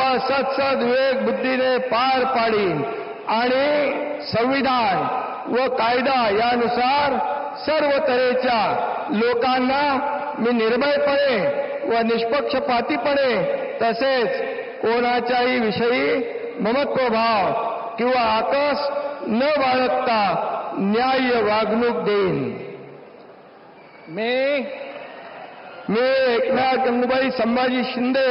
व सत्सद विवेक बुद्धीने पार पाडीन आणि संविधान व कायदा यानुसार सर्व तऱ्हेच्या लोकांना मी निर्भयपणे व निष्पक्षपातीपणे तसेच कोणाच्याही विषयी ममत्वभाव किंवा आकस न बाळगता न्याय्य वागणूक देईन. मी मी एकनाथ गंगूबाई संभाजी शिंदे